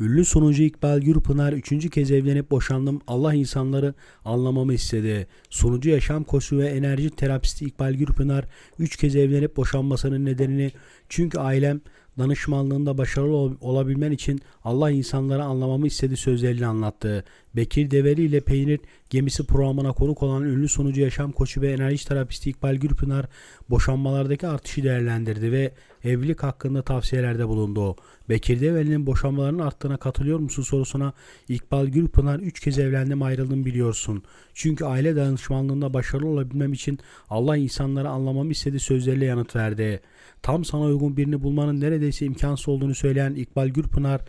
Ünlü sunucu İkbal Gürpınar üçüncü kez evlenip boşandım. Allah insanları anlamamı istedi. Sunucu yaşam koçu ve enerji terapisti İkbal Gürpınar üç kez evlenip boşanmasının nedenini çünkü ailem danışmanlığında başarılı ol- olabilmen için Allah insanları anlamamı istedi sözleriyle anlattı. Bekir Develi ile Peynir Gemisi programına konuk olan ünlü sunucu yaşam koçu ve enerji terapisti İkbal Gürpınar boşanmalardaki artışı değerlendirdi ve evlilik hakkında tavsiyelerde bulundu. Bekir Develi'nin boşanmaların arttığına katılıyor musun sorusuna İkbal Gürpınar 3 kez evlendim ayrıldım biliyorsun. Çünkü aile danışmanlığında başarılı olabilmem için Allah insanları anlamamı istedi sözleriyle yanıt verdi. Tam sana uygun birini bulmanın neredeyse imkansız olduğunu söyleyen İkbal Gürpınar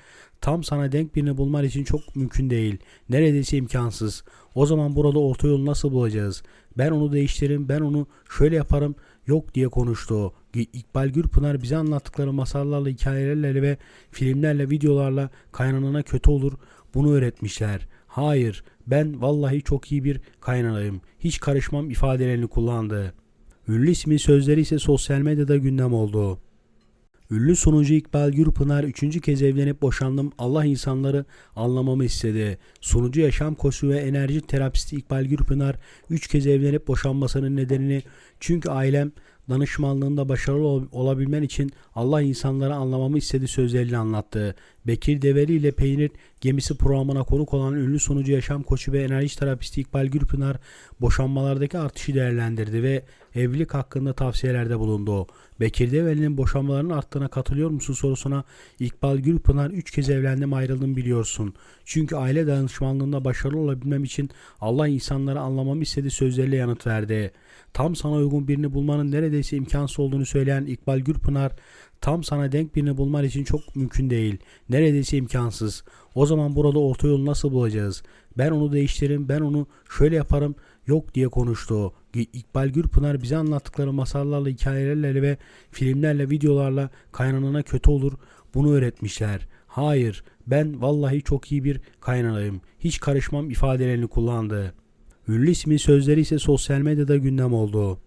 tam sana denk birini bulman için çok mümkün değil. Neredeyse imkansız. O zaman burada orta yolu nasıl bulacağız? Ben onu değiştiririm, ben onu şöyle yaparım yok diye konuştu. İkbal Gürpınar bize anlattıkları masallarla, hikayelerle ve filmlerle, videolarla kaynanana kötü olur. Bunu öğretmişler. Hayır, ben vallahi çok iyi bir kaynanayım. Hiç karışmam ifadelerini kullandı. Ünlü ismin sözleri ise sosyal medyada gündem oldu. Ünlü sunucu İkbal Gürpınar üçüncü kez evlenip boşandım. Allah insanları anlamamı istedi. Sunucu yaşam koçu ve enerji terapisti İkbal Gürpınar üç kez evlenip boşanmasının nedenini çünkü ailem danışmanlığında başarılı ol- olabilmen için Allah insanları anlamamı istedi sözleriyle anlattı. Bekir Develi ile Peynir Gemisi programına konuk olan ünlü sunucu yaşam koçu ve enerji terapisti İkbal Gürpınar boşanmalardaki artışı değerlendirdi ve evlilik hakkında tavsiyelerde bulundu. Bekir Develi'nin boşanmaların arttığına katılıyor musun sorusuna İkbal Gürpınar 3 kez evlendim ayrıldım biliyorsun. Çünkü aile danışmanlığında başarılı olabilmem için Allah insanları anlamamı istedi sözleriyle yanıt verdi. Tam sana uygun birini bulmanın neredeyse imkansız olduğunu söyleyen İkbal Gürpınar tam sana denk birini bulman için çok mümkün değil. Neredeyse imkansız. O zaman burada orta yolu nasıl bulacağız? Ben onu değiştiririm, ben onu şöyle yaparım yok diye konuştu. İkbal Gürpınar bize anlattıkları masallarla, hikayelerle ve filmlerle, videolarla kaynanana kötü olur. Bunu öğretmişler. Hayır, ben vallahi çok iyi bir kaynanayım. Hiç karışmam ifadelerini kullandı. Ünlü ismin sözleri ise sosyal medyada gündem oldu.